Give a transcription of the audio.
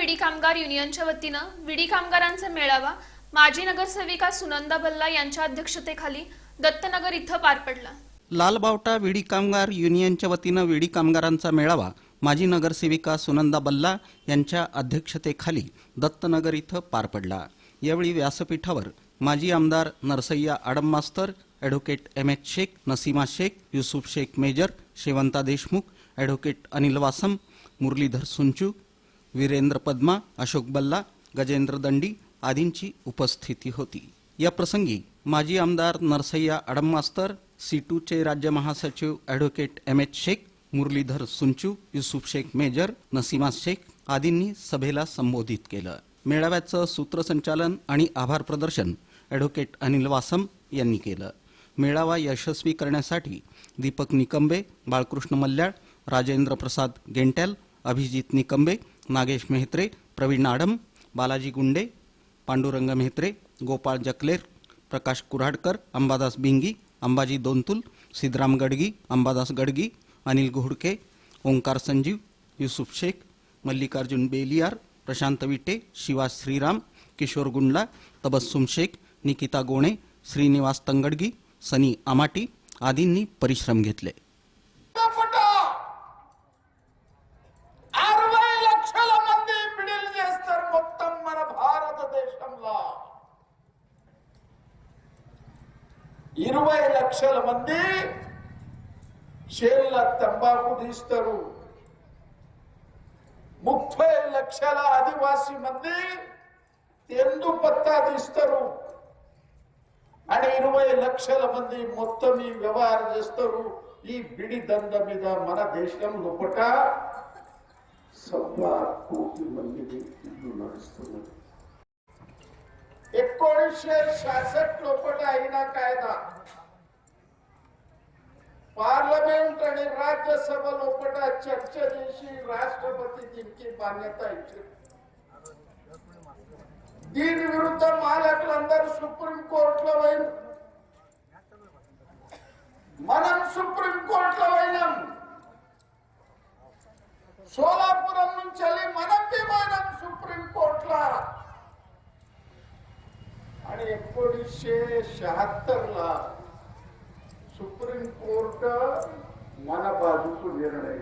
विडी कामगार युनियनच्या वतीनं विडी कामगारांचा मेळावा माजी नगरसेविका सुनंदा बल्ला यांच्या अध्यक्षतेखाली दत्तनगर इथं पार पडला. लालबावटा विडी कामगार युनियनच्या वतीनं विडी कामगारांचा मेळावा माजी नगरसेविका सुनंदा बल्ला यांच्या अध्यक्षतेखाली दत्तनगर इथं पार पडला. यावेळी व्यासपीठावर माजी आमदार नरसय्या आडम मास्तर advocate M H Shaikh Naseema Shaikh Yusuf Shaikh major Shevanta Deshmukh advocate Anil Vasam Muralidhar Sunchu Virendra Padma Ashok Balla Gajendra Dandi आदींची उपस्थिती होती. या प्रसंगी माजी आमदार नरसय्या अडममास्तर सी सीटूचे राज्य महासचिव advocate M H Shaikh Muralidhar Sunchu Yusuf Shaikh major Naseema Shaikh आदींनी सभेला संबोधित केलं. मेळाव्याचं सूत्रसंचालन आणि आभार प्रदर्शन ॲडव्होकेट अनिल वासम यांनी केलं. मेळावा यशस्वी करण्यासाठी दीपक निकंबे बाळकृष्ण मल्ल्याळ राजेंद्र प्रसाद गेंट्याल अभिजित निकंबे नागेश मेहत्रे प्रवीण आडम बालाजी गुंडे पांडुरंग मेहत्रे गोपाळ जकलेर प्रकाश कुऱ्हाडकर अंबादास बिंगी अंबाजी दोनतुल सिद्धराम गडगी अंबादास गडगी अनिल घोडके ओंकार संजीव युसुफ शेख मल्लिकार्जुन बेलियार प्रशांत विटे शिवा श्रीराम किशोर गुंडला तबस्सुम शेख निकिता गोणे श्रीनिवास तंगडगी सनी आमाटी आदींनी परिश्रम घेतले. ఇరవై లక్షల మంది షేర్ల తంబాకు తీస్తారు. ముప్పై లక్షల ఆదివాసీ మంది ఎందు పత్తా తీస్తారు. అని ఇరవై లక్షల మంది మొత్తం ఈ వ్యవహారం చేస్తారు. ఈ బిడి దంద మీద మన దేశం లోపట సవ్వా కోటి మంది ఇల్లు एकोणीसशे सहासष्ट लोपट అయినా कायदा పార్లమెంట్ आणि రాజ్యసభ లోపట చర్చ చేసి రాష్ట్రపతి దీనికి మాన్యత ఇచ్చారు దీని విరుద్ధం మాలకులందరూ సుప్రీం కోర్టులో పోయిన మనం సుప్రీం కోర్టులో పోయినాం సోలాపురం నుంచి వెళ్ళి మనం పోయినాం సుప్రీం కోర్టులో आणि एकोणीसशे शहात्तरला सुप्रीम कोर्ट मला निर्णय निर्णय